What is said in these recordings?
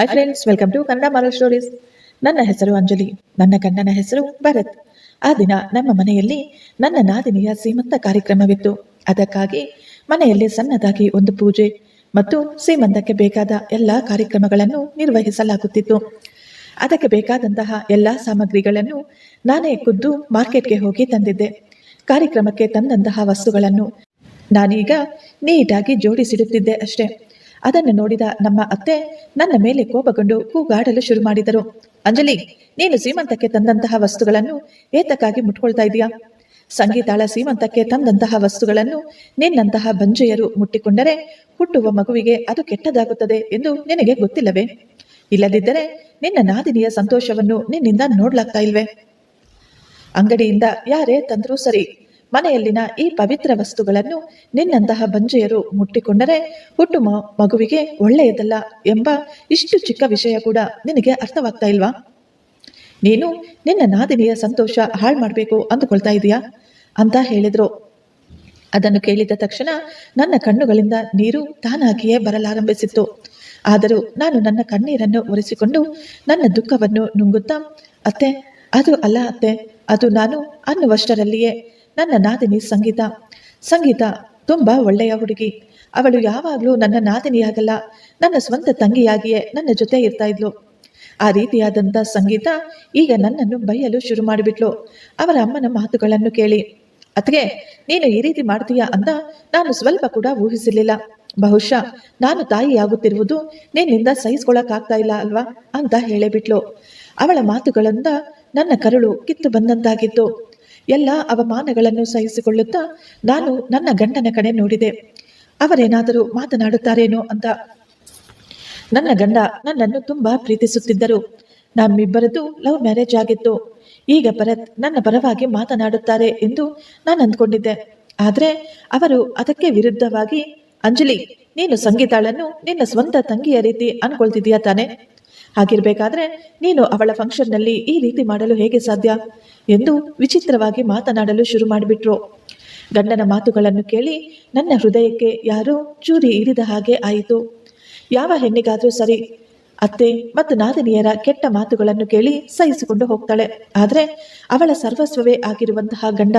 Hi friends welcome to Kannada moral stories ನನ್ನ ಹೆಸರು ಅಂಜಲಿ. ನನ್ನ ಗಂಡನ ಹೆಸರು ಭರತ್. ಆ ದಿನ ನಮ್ಮ ಮನೆಯಲ್ಲಿ ನನ್ನ ನಾದಿನಿಯ ಸೀಮಂತ ಕಾರ್ಯಕ್ರಮವಿತ್ತು. ಅದಕ್ಕಾಗಿ ಮನೆಯಲ್ಲಿ ಸಣ್ಣದಾಗಿ ಒಂದು ಪೂಜೆ ಮತ್ತು ಸೀಮಂತಕ್ಕೆ ಬೇಕಾದ ಎಲ್ಲ ಕಾರ್ಯಕ್ರಮಗಳನ್ನು ನಿರ್ವಹಿಸಲಾಗುತ್ತಿತ್ತು. ಅದಕ್ಕೆ ಬೇಕಾದಂತಹ ಎಲ್ಲ ಸಾಮಗ್ರಿಗಳನ್ನು ನಾನೇ ಖುದ್ದು ಮಾರ್ಕೆಟ್ಗೆ ಹೋಗಿ ತಂದಿದ್ದೆ. ಕಾರ್ಯಕ್ರಮಕ್ಕೆ ತಂದಂತಹ ವಸ್ತುಗಳನ್ನು ನಾನೀಗ ನೀಟಾಗಿ ಜೋಡಿಸಿಡುತ್ತಿದ್ದೆ ಅಷ್ಟೇ. ಅದನ್ನು ನೋಡಿದ ನಮ್ಮ ಅತ್ತೆ ನನ್ನ ಮೇಲೆ ಕೋಪಗೊಂಡು ಕೂಗಾಡಲು ಶುರು ಮಾಡಿದರು. ಅಂಜಲಿ, ನೀನು ಸೀಮಂತಕ್ಕೆ ತಂದಂತಹ ವಸ್ತುಗಳನ್ನು ಏತಕ್ಕಾಗಿ ಮುಟ್ಕೊಳ್ತಾ ಇದೀಯಾ? ಸಂಗೀತಾಳ ಸೀಮಂತಕ್ಕೆ ತಂದಂತಹ ವಸ್ತುಗಳನ್ನು ನಿನ್ನಂತಹ ಬಂಜೆಯರು ಮುಟ್ಟಿಕೊಂಡರೆ ಹುಟ್ಟುವ ಮಗುವಿಗೆ ಅದು ಕೆಟ್ಟದಾಗುತ್ತದೆ ಎಂದು ನಿನಗೆ ಗೊತ್ತಿಲ್ಲವೇ? ಇಲ್ಲದಿದ್ದರೆ ನಿನ್ನ ನಾದಿನಿಯ ಸಂತೋಷವನ್ನು ನಿನ್ನಿಂದ ನೋಡ್ಲಾಗ್ತಾ ಇಲ್ವೇ? ಅಂಗಡಿಯಿಂದ ಯಾರೇ ತಂದ್ರೂ ಸರಿ ಮನೆಯಲ್ಲಿನ ಈ ಪವಿತ್ರ ವಸ್ತುಗಳನ್ನು ನಿನ್ನಂತಹ ಬಂಜೆಯರು ಮುಟ್ಟಿಕೊಂಡರೆ ಹುಟ್ಟು ಮಗುವಿಗೆ ಒಳ್ಳೆಯದಲ್ಲ ಎಂಬ ಇಷ್ಟು ಚಿಕ್ಕ ವಿಷಯ ಕೂಡ ನಿನಗೆ ಅರ್ಥವಾಗ್ತಾ ಇಲ್ವಾ? ನೀನು ನಿನ್ನ ನಾದಿನಿಯ ಸಂತೋಷ ಹಾಳು ಮಾಡಬೇಕು ಅಂದುಕೊಳ್ತಾ ಇದೀಯಾ? ಅಂತ ಹೇಳಿದ್ರು. ಅದನ್ನು ಕೇಳಿದ ತಕ್ಷಣ ನನ್ನ ಕಣ್ಣುಗಳಿಂದ ನೀರು ತಾನಾಗಿಯೇ ಬರಲಾರಂಭಿಸಿತ್ತು. ಆದರೂ ನಾನು ನನ್ನ ಕಣ್ಣೀರನ್ನು ಒರೆಸಿಕೊಂಡು ನನ್ನ ದುಃಖವನ್ನು ನುಂಗುತ್ತಾ, ಅತ್ತೆ, ಅದು ಅಲ್ಲ ಅತ್ತೆ, ಅದು ನಾನು ಅನ್ನುವಷ್ಟರಲ್ಲಿಯೇ ನನ್ನ ನಾದಿನಿ ಸಂಗೀತ. ಸಂಗೀತ ತುಂಬಾ ಒಳ್ಳೆಯ ಹುಡುಗಿ. ಅವಳು ಯಾವಾಗಲೂ ನನ್ನ ನಾದಿನಿಯಾಗಲ್ಲ, ನನ್ನ ಸ್ವಂತ ತಂಗಿಯಾಗಿಯೇ ನನ್ನ ಜೊತೆ ಇರ್ತಾ ಇದ್ಲು. ಆ ರೀತಿಯಾದಂಥ ಸಂಗೀತ ಈಗ ನನ್ನನ್ನು ಬೈಯಲು ಶುರು ಮಾಡಿಬಿಟ್ಲು. ಅವರ ಅಮ್ಮನ ಮಾತುಗಳನ್ನು ಕೇಳಿ ಅತ್ಗೆ ನೀನು ಈ ರೀತಿ ಮಾಡ್ತೀಯಾ ಅಂತ ನಾನು ಸ್ವಲ್ಪ ಕೂಡ ಊಹಿಸಿರ್ಲಿಲ್ಲ. ಬಹುಶಃ ನಾನು ತಾಯಿಯಾಗುತ್ತಿರುವುದು ನಿನ್ನಿಂದ ಸಹಿಸ್ಕೊಳಕ್ಕಾಗ್ತಾ ಇಲ್ಲ ಅಲ್ವಾ? ಅಂತ ಹೇಳಿಬಿಟ್ಳು ಅವಳ ಮಾತುಗಳಿಂದ ನನ್ನ ಕರುಳು ಕಿತ್ತು ಬಂದಂತಾಗಿತ್ತು. ಎಲ್ಲ ಅವಮಾನಗಳನ್ನು ಸಹಿಸಿಕೊಳ್ಳುತ್ತಾ ನಾನು ನನ್ನ ಗಂಡನ ಕಡೆ ನೋಡಿದೆ. ಅವರೇನಾದರೂ ಮಾತನಾಡುತ್ತಾರೇನೋ ಅಂತ. ನನ್ನ ಗಂಡ ನನ್ನನ್ನು ತುಂಬಾ ಪ್ರೀತಿಸುತ್ತಿದ್ದರು. ನಮ್ಮಿಬ್ಬರದ್ದು ಲವ್ ಮ್ಯಾರೇಜ್ ಆಗಿತ್ತು. ಈಗ ಭರತ್ ನನ್ನ ಪರವಾಗಿ ಮಾತನಾಡುತ್ತಾರೆ ಎಂದು ನಾನು ಅಂದ್ಕೊಂಡಿದ್ದೆ. ಆದರೆ ಅವರು ಅದಕ್ಕೆ ವಿರುದ್ಧವಾಗಿ, ಅಂಜಲಿ, ನೀನು ಸಂಗೀತಾಳನ್ನು ನಿನ್ನ ಸ್ವಂತ ತಂಗಿಯ ರೀತಿ ಅನ್ಕೊಳ್ತಿದೀಯ ತಾನೆ? ಹಾಗಿರ್ಬೇಕಾದ್ರೆ ನೀನು ಅವಳ ಫಂಕ್ಷನ್ನಲ್ಲಿ ಈ ರೀತಿ ಮಾಡಲು ಹೇಗೆ ಸಾಧ್ಯ? ಎಂದು ವಿಚಿತ್ರವಾಗಿ ಮಾತನಾಡಲು ಶುರು ಮಾಡಿಬಿಟ್ರು. ಗಂಡನ ಮಾತುಗಳನ್ನು ಕೇಳಿ ನನ್ನ ಹೃದಯಕ್ಕೆ ಯಾರೋ ಚೂರಿ ಇರಿದ ಹಾಗೆ ಆಯಿತು. ಯಾವ ಹೆಣ್ಣಿಗಾದರೂ ಸರಿ. ಅತ್ತೆ ಮತ್ತು ನಾದಿನಿಯರ ಕೆಟ್ಟ ಮಾತುಗಳನ್ನು ಕೇಳಿ ಸಹಿಸಿಕೊಂಡು ಹೋಗ್ತಾಳೆ. ಆದರೆ ಅವಳ ಸರ್ವಸ್ವವೇ ಆಗಿರುವಂತಹ ಗಂಡ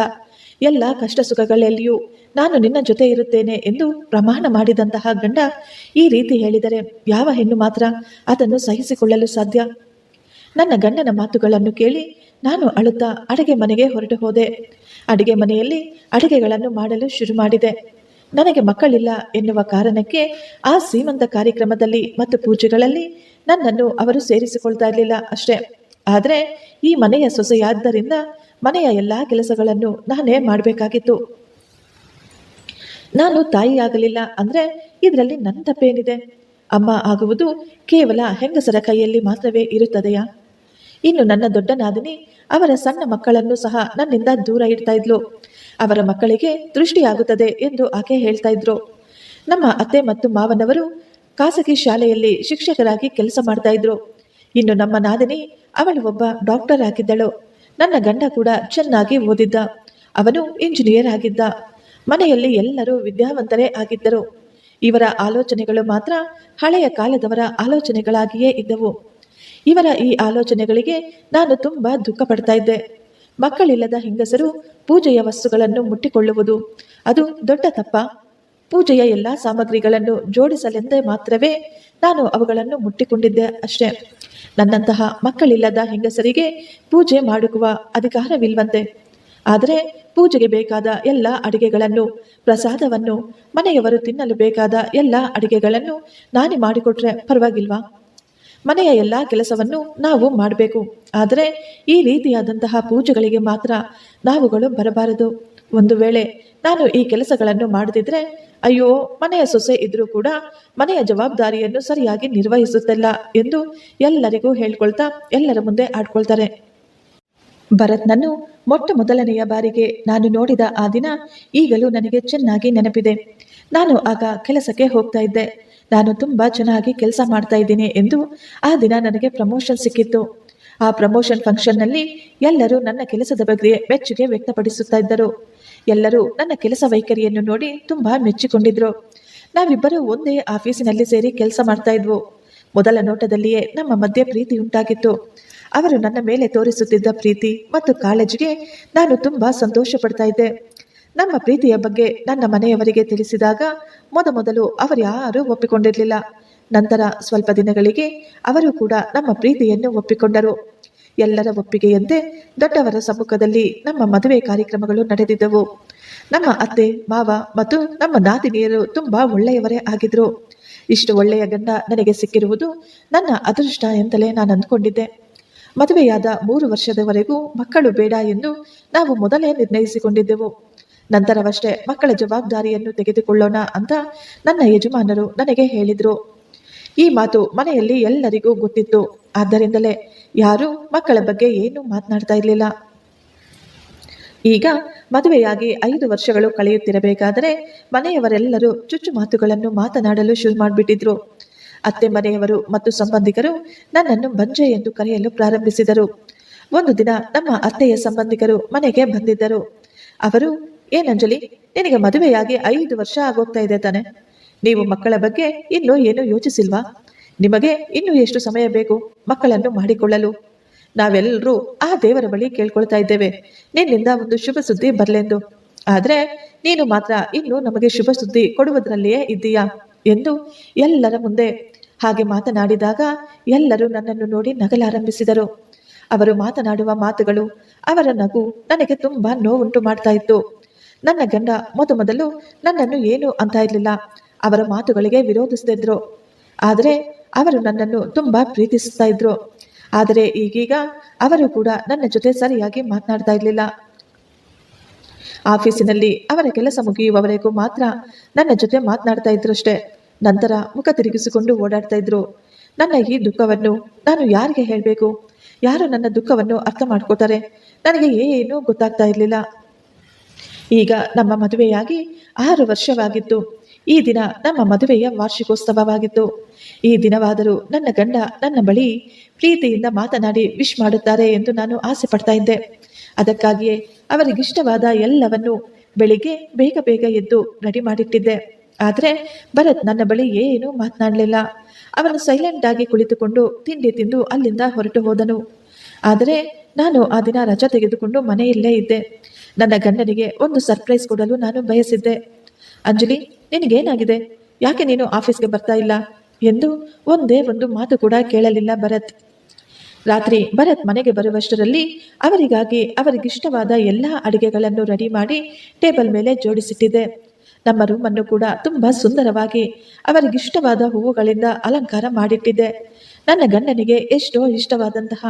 ಎಲ್ಲ ಕಷ್ಟ ಸುಖಗಳಲ್ಲಿಯೂ ನಾನು ನಿನ್ನ ಜೊತೆ ಇರುತ್ತೇನೆ ಎಂದು ಪ್ರಮಾಣ ಮಾಡಿದಂತಹ ಗಂಡ ಈ ರೀತಿ ಹೇಳಿದರೆ ಯಾವ ಹೆಣ್ಣು ಮಾತ್ರ ಅದನ್ನು ಸಹಿಸಿಕೊಳ್ಳಲು ಸಾಧ್ಯ? ನನ್ನ ಗಂಡನ ಮಾತುಗಳನ್ನು ಕೇಳಿ ನಾನು ಅಳುತ್ತಾ ಅಡಿಗೆ ಮನೆಗೆ ಹೊರಟು ಹೋದೆ. ಅಡುಗೆ ಮನೆಯಲ್ಲಿ ಅಡುಗೆಗಳನ್ನು ಮಾಡಲು ಶುರು ಮಾಡಿದೆ. ನನಗೆ ಮಕ್ಕಳಿಲ್ಲ ಎನ್ನುವ ಕಾರಣಕ್ಕೆ ಆ ಸೀಮಂತ ಕಾರ್ಯಕ್ರಮದಲ್ಲಿ ಮತ್ತು ಪೂಜೆಗಳಲ್ಲಿ ನನ್ನನ್ನು ಅವರು ಸೇರಿಸಿಕೊಳ್ತಾ ಇರಲಿಲ್ಲ ಅಷ್ಟೇ. ಆದರೆ ಈ ಮನೆಯ ಸೊಸೆಯಾದ್ದರಿಂದ ಮನೆಯ ಎಲ್ಲ ಕೆಲಸಗಳನ್ನು ನಾನೇ ಮಾಡಬೇಕಾಗಿತ್ತು. ನಾನು ತಾಯಿಯಾಗಲಿಲ್ಲ ಅಂದರೆ ಇದರಲ್ಲಿ ನನ್ನ ತಪ್ಪೇನಿದೆ? ಅಮ್ಮ ಆಗುವುದು ಕೇವಲ ಹೆಂಗಸರ ಕೈಯಲ್ಲಿ ಮಾತ್ರವೇ ಇರುತ್ತದೆಯಾ? ಇನ್ನು ನನ್ನ ದೊಡ್ಡ ನಾದಿನಿ ಅವರ ಸಣ್ಣ ಮಕ್ಕಳನ್ನು ಸಹ ನನ್ನಿಂದ ದೂರ ಇಡ್ತಾ ಇದ್ಲು. ಅವರ ಮಕ್ಕಳಿಗೆ ದೃಷ್ಟಿಯಾಗುತ್ತದೆ ಎಂದು ಆಕೆ ಹೇಳ್ತಾ ಇದ್ರು. ನಮ್ಮ ಅತ್ತೆ ಮತ್ತು ಮಾವನವರು ಖಾಸಗಿ ಶಾಲೆಯಲ್ಲಿ ಶಿಕ್ಷಕರಾಗಿ ಕೆಲಸ ಮಾಡ್ತಾ ಇದ್ರು. ಇನ್ನು ನಮ್ಮ ನಾದಿನಿ ಅವಳು ಒಬ್ಬ ಡಾಕ್ಟರ್ ಆಗಿದ್ದಳು. ನನ್ನ ಗಂಡ ಕೂಡ ಚೆನ್ನಾಗಿ ಓದಿದ್ದ. ಅವನು ಇಂಜಿನಿಯರ್ ಆಗಿದ್ದ. ಮನೆಯಲ್ಲಿ ಎಲ್ಲರೂ ವಿದ್ಯಾವಂತರೇ ಆಗಿದ್ದರು. ಇವರ ಆಲೋಚನೆಗಳು ಮಾತ್ರ ಹಳೆಯ ಕಾಲದವರ ಆಲೋಚನೆಗಳಾಗಿಯೇ ಇದ್ದವು. ಇವರ ಈ ಆಲೋಚನೆಗಳಿಗೆ ನಾನು ತುಂಬಾ ದುಃಖ ಪಡ್ತಾ ಇದ್ದೆ. ಮಕ್ಕಳಿಲ್ಲದ ಹೆಂಗಸರು ಪೂಜೆಯ ವಸ್ತುಗಳನ್ನು ಮುಟ್ಟಿಕೊಳ್ಳುವುದು, ಅದು ದೊಡ್ಡ ತಪ್ಪ. ಪೂಜೆಯ ಎಲ್ಲ ಸಾಮಗ್ರಿಗಳನ್ನು ಜೋಡಿಸಲೆಂದೇ ಮಾತ್ರವೇ ನಾನು ಅವುಗಳನ್ನು ಮುಟ್ಟಿಕೊಂಡಿದ್ದೆ ಅಷ್ಟೇ. ನನ್ನಂತಹ ಮಕ್ಕಳಿಲ್ಲದ ಹೆಂಗಸರಿಗೆ ಪೂಜೆ ಮಾಡುವ ಅಧಿಕಾರವಿಲ್ವಂತೆ. ಆದರೆ ಪೂಜೆಗೆ ಬೇಕಾದ ಎಲ್ಲ ಅಡಿಗೆಗಳನ್ನು, ಪ್ರಸಾದವನ್ನು, ಮನೆಯವರು ತಿನ್ನಲು ಬೇಕಾದ ಎಲ್ಲ ಅಡಿಗೆಗಳನ್ನು ನಾನೇ ಮಾಡಿಕೊಟ್ರೆ ಪರವಾಗಿಲ್ವಾ? ಮನೆಯ ಎಲ್ಲ ಕೆಲಸವನ್ನು ನಾವು ಮಾಡಬೇಕು. ಆದರೆ ಈ ರೀತಿಯಾದಂತಹ ಪೂಜೆಗಳಿಗೆ ಮಾತ್ರ ನಾವುಗಳು ಬರಬಾರದು. ಒಂದು ವೇಳೆ ನಾನು ಈ ಕೆಲಸಗಳನ್ನು ಮಾಡದಿದ್ರೆ, ಅಯ್ಯೋ, ಮನೆಯ ಸೊಸೆ ಇದ್ರೂ ಕೂಡ ಮನೆಯ ಜವಾಬ್ದಾರಿಯನ್ನು ಸರಿಯಾಗಿ ನಿರ್ವಹಿಸುತ್ತಿಲ್ಲ ಎಂದು ಎಲ್ಲರಿಗೂ ಹೇಳ್ಕೊಳ್ತಾ ಎಲ್ಲರ ಮುಂದೆ ಆಡ್ಕೊಳ್ತಾರೆ. ಭರತ್ನನ್ನು ಮೊಟ್ಟ ಮೊದಲನೆಯ ಬಾರಿಗೆ ನಾನು ನೋಡಿದ ಆ ದಿನ ಈಗಲೂ ನನಗೆ ಚೆನ್ನಾಗಿ ನೆನಪಿದೆ. ನಾನು ಆಗ ಕೆಲಸಕ್ಕೆ ಹೋಗ್ತಾ ಇದ್ದೆ. ನಾನು ತುಂಬ ಚೆನ್ನಾಗಿ ಕೆಲಸ ಮಾಡ್ತಾ ಇದ್ದೀನಿ ಎಂದು ಆ ದಿನ ನನಗೆ ಪ್ರಮೋಷನ್ ಸಿಕ್ಕಿತ್ತು. ಆ ಪ್ರಮೋಷನ್ ಫಂಕ್ಷನ್ನಲ್ಲಿ ಎಲ್ಲರೂ ನನ್ನ ಕೆಲಸದ ಬಗ್ಗೆ ಮೆಚ್ಚುಗೆ ವ್ಯಕ್ತಪಡಿಸುತ್ತಾ ಇದ್ದರು. ಎಲ್ಲರೂ ನನ್ನ ಕೆಲಸ ವೈಖರಿಯನ್ನು ನೋಡಿ ತುಂಬ ಮೆಚ್ಚಿಕೊಂಡಿದ್ರು. ನಾವಿಬ್ಬರು ಒಂದೇ ಆಫೀಸಿನಲ್ಲಿ ಸೇರಿ ಕೆಲಸ ಮಾಡ್ತಾ ಇದ್ವು. ಮೊದಲ ನೋಟದಲ್ಲಿಯೇ ನಮ್ಮ ಮಧ್ಯೆ ಪ್ರೀತಿ ಉಂಟಾಗಿತ್ತು. ಅವರು ನನ್ನ ಮೇಲೆ ತೋರಿಸುತ್ತಿದ್ದ ಪ್ರೀತಿ ಮತ್ತು ಕಾಳಜಿಗೆ ನಾನು ತುಂಬಾ ಸಂತೋಷ ಪಡ್ತಾ ಇದ್ದೆ. ನಮ್ಮ ಪ್ರೀತಿಯ ಬಗ್ಗೆ ನನ್ನ ಮನೆಯವರಿಗೆ ತಿಳಿಸಿದಾಗ ಮೊದಮೊದಲು ಅವರು ಯಾರೂ ಒಪ್ಪಿಕೊಂಡಿರಲಿಲ್ಲ. ನಂತರ ಸ್ವಲ್ಪ ದಿನಗಳಿಗೆ ಅವರು ಕೂಡ ನಮ್ಮ ಪ್ರೀತಿಯನ್ನು ಒಪ್ಪಿಕೊಂಡರು. ಎಲ್ಲರ ಒಪ್ಪಿಗೆಯಂತೆ ದೊಡ್ಡವರ ಸಮ್ಮುಖದಲ್ಲಿ ನಮ್ಮ ಮದುವೆ ಕಾರ್ಯಕ್ರಮಗಳು ನಡೆದಿದ್ದವು. ನಮ್ಮ ಅತ್ತೆ, ಮಾವ ಮತ್ತು ನಮ್ಮ ನಾದಿನಿಯರು ತುಂಬಾ ಒಳ್ಳೆಯವರೇ ಆಗಿದ್ರು. ಇಷ್ಟು ಒಳ್ಳೆಯ ಗಂಡ ನನಗೆ ಸಿಕ್ಕಿರುವುದು ನನ್ನ ಅದೃಷ್ಟ ಎಂತಲೇ ನಾನು ಅಂದ್ಕೊಂಡಿದ್ದೆ. ಮದುವೆಯಾದ ಮೂರು ವರ್ಷದವರೆಗೂ ಮಕ್ಕಳು ಬೇಡ ಎಂದು ನಾವು ಮೊದಲೇ ನಿರ್ಣಯಿಸಿಕೊಂಡಿದ್ದೆವು. ನಂತರವಷ್ಟೇ ಮಕ್ಕಳ ಜವಾಬ್ದಾರಿಯನ್ನು ತೆಗೆದುಕೊಳ್ಳೋಣ ಅಂತ ನನ್ನ ಯಜಮಾನರು ನನಗೆ ಹೇಳಿದ್ರು. ಈ ಮಾತು ಮನೆಯಲ್ಲಿ ಎಲ್ಲರಿಗೂ ಗೊತ್ತಿತ್ತು. ಆದ್ದರಿಂದಲೇ ಯಾರೂ ಮಕ್ಕಳ ಬಗ್ಗೆ ಏನೂ ಮಾತನಾಡ್ತಾ ಇರಲಿಲ್ಲ. ಈಗ ಮದುವೆಯಾಗಿ ಐದು ವರ್ಷಗಳು ಕಳೆಯುತ್ತಿರಬೇಕಾದರೆ ಮನೆಯವರೆಲ್ಲರೂ ಚುಚ್ಚು ಮಾತುಗಳನ್ನು ಮಾತನಾಡಲು ಶುರು ಮಾಡಿಬಿಟ್ಟಿದ್ರು. ಅತ್ತೆ ಮನೆಯವರು ಮತ್ತು ಸಂಬಂಧಿಕರು ನನ್ನನ್ನು ಬಂಜೆ ಎಂದು ಕರೆಯಲು ಪ್ರಾರಂಭಿಸಿದರು. ಒಂದು ದಿನ ನಮ್ಮ ಅತ್ತೆಯ ಸಂಬಂಧಿಕರು ಮನೆಗೆ ಬಂದಿದ್ದರು. ಅವರು, ಏನಂಜಲಿ, ನಿನಗೆ ಮದುವೆಯಾಗಿ ಐದು ವರ್ಷ ಆಗೋಗ್ತಾ ಇದೆ ತಾನೆ. ನೀವು ಮಕ್ಕಳ ಬಗ್ಗೆ ಇನ್ನೂ ಏನು ಯೋಚಿಸಿಲ್ವಾ? ನಿಮಗೆ ಇನ್ನು ಎಷ್ಟು ಸಮಯ ಬೇಕು? ಮಕ್ಕಳನ್ನು ಮಾಡಿಕೊಳ್ಳಲು. ನಾವೆಲ್ಲರೂ ಆ ದೇವರ ಬಳಿ ಕೇಳ್ಕೊಳ್ತಾ ಇದ್ದೇವೆ. ನಿನ್ನಿಂದ ಒಂದು ಶುಭ ಸುದ್ದಿ ಬರಲೆಂದು. ಆದರೆ, ನೀನು ಮಾತ್ರ ಇನ್ನು ನಮಗೆ ಶುಭ ಸುದ್ದಿ ಕೊಡುವುದರಲ್ಲಿಯೇ ಇದ್ದೀಯಾ? ಎಂದು ಎಲ್ಲರ ಮುಂದೆ ಹಾಗೆ ಮಾತನಾಡಿದಾಗ ಎಲ್ಲರೂ ನನ್ನನ್ನು ನೋಡಿ ನಗಲಾರಂಭಿಸಿದರು. ಅವರು ಮಾತನಾಡುವ ಮಾತುಗಳು, ಅವರ ನಗು ನನಗೆ ತುಂಬಾ ನೋವುಂಟು ಮಾಡ್ತಾ ಇತ್ತು. ನನ್ನ ಗಂಡ ಮೊದಮೊದಲು ನನ್ನನ್ನು ಏನು ಅಂತ ಇರಲಿಲ್ಲ. ಅವರ ಮಾತುಗಳಿಗೆ ವಿರೋಧಿಸ್ತಿದ್ರು. ಆದರೆ ಅವರು ನನ್ನನ್ನು ತುಂಬಾ ಪ್ರೀತಿಸ್ತಾ ಇದ್ರು. ಆದರೆ ಈಗೀಗ ಅವರು ಕೂಡ ನನ್ನ ಜೊತೆ ಸರಿಯಾಗಿ ಮಾತನಾಡ್ತಾ ಇರಲಿಲ್ಲ. ಆಫೀಸಿನಲ್ಲಿ ಅವರ ಕೆಲಸ ಮುಗಿಯುವವರೆಗೂ ಮಾತ್ರ ನನ್ನ ಜೊತೆ ಮಾತನಾಡ್ತಾ ಇದ್ರಷ್ಟೇ. ನಂತರ ಮುಖ ತಿರುಗಿಸಿಕೊಂಡು ಓಡಾಡ್ತಾ ಇದ್ರು. ನನ್ನ ಈ ದುಃಖವನ್ನು ನಾನು ಯಾರಿಗೆ ಹೇಳಬೇಕು? ಯಾರು ನನ್ನ ದುಃಖವನ್ನು ಅರ್ಥ ಮಾಡ್ಕೋತಾರೆ? ನನಗೆ ಏನೂ ಗೊತ್ತಾಗ್ತಾ ಇರಲಿಲ್ಲ. ಈಗ ನಮ್ಮ ಮದುವೆಯಾಗಿ ಆರು ವರ್ಷವಾಗಿತ್ತು. ಈ ದಿನ ನಮ್ಮ ಮದುವೆಯ ವಾರ್ಷಿಕೋತ್ಸವವಾಗಿತ್ತು. ಈ ದಿನವಾದರೂ ನನ್ನ ಗಂಡ ನನ್ನ ಬಳಿ ಪ್ರೀತಿಯಿಂದ ಮಾತನಾಡಿ ವಿಶ್ ಮಾಡುತ್ತಾರೆ ಎಂದು ನಾನು ಆಸೆ ಪಡ್ತಾ ಇದ್ದೆ. ಅದಕ್ಕಾಗಿಯೇ ಅವರಿಗಿಷ್ಟವಾದ ಎಲ್ಲವನ್ನು ಬೆಳಿಗ್ಗೆ ಬೇಗ ಬೇಗ ಎದ್ದು ರೆಡಿ ಮಾಡಿಟ್ಟಿದ್ದೆ. ಆದರೆ ಭರತ್ ನನ್ನ ಬಳಿ ಏನೂ ಮಾತನಾಡಲಿಲ್ಲ. ಅವನು ಸೈಲೆಂಟ್ ಆಗಿ ಕುಳಿತುಕೊಂಡು ತಿಂಡಿ ತಿಂದು ಅಲ್ಲಿಂದ ಹೊರಟು ಹೋದನು. ಆದರೆ ನಾನು ಆ ದಿನ ರಜಾ ತೆಗೆದುಕೊಂಡು ಮನೆಯಲ್ಲೇ ಇದ್ದೆ. ನನ್ನ ಗಂಡನಿಗೆ ಒಂದು ಸರ್ಪ್ರೈಸ್ ಕೊಡಲು ನಾನು ಬಯಸಿದ್ದೆ. ಅಂಜಲಿ ನಿನಗೇನಾಗಿದೆ? ಯಾಕೆ ನೀನು ಆಫೀಸ್ಗೆ ಬರ್ತಾ ಇಲ್ಲ? ಎಂದು ಒಂದೇ ಒಂದು ಮಾತು ಕೂಡ ಕೇಳಲಿಲ್ಲ ಭರತ್. ರಾತ್ರಿ ಭರತ್ ಮನೆಗೆ ಬರುವಷ್ಟರಲ್ಲಿ ಅವರಿಗಾಗಿ ಅವರಿಗಿಷ್ಟವಾದ ಎಲ್ಲ ಅಡಿಗೆಗಳನ್ನು ರೆಡಿ ಮಾಡಿ ಟೇಬಲ್ ಮೇಲೆ ಜೋಡಿಸಿಟ್ಟಿದೆ. ನಮ್ಮ ರೂಮನ್ನು ಕೂಡ ತುಂಬ ಸುಂದರವಾಗಿ, ಅವರಿಗಿಷ್ಟವಾದ ಹೂವುಗಳಿಂದ ಅಲಂಕಾರ ಮಾಡಿಟ್ಟಿದೆ. ನನ್ನ ಗಂಡನಿಗೆ ಎಷ್ಟೋ ಇಷ್ಟವಾದಂತಹ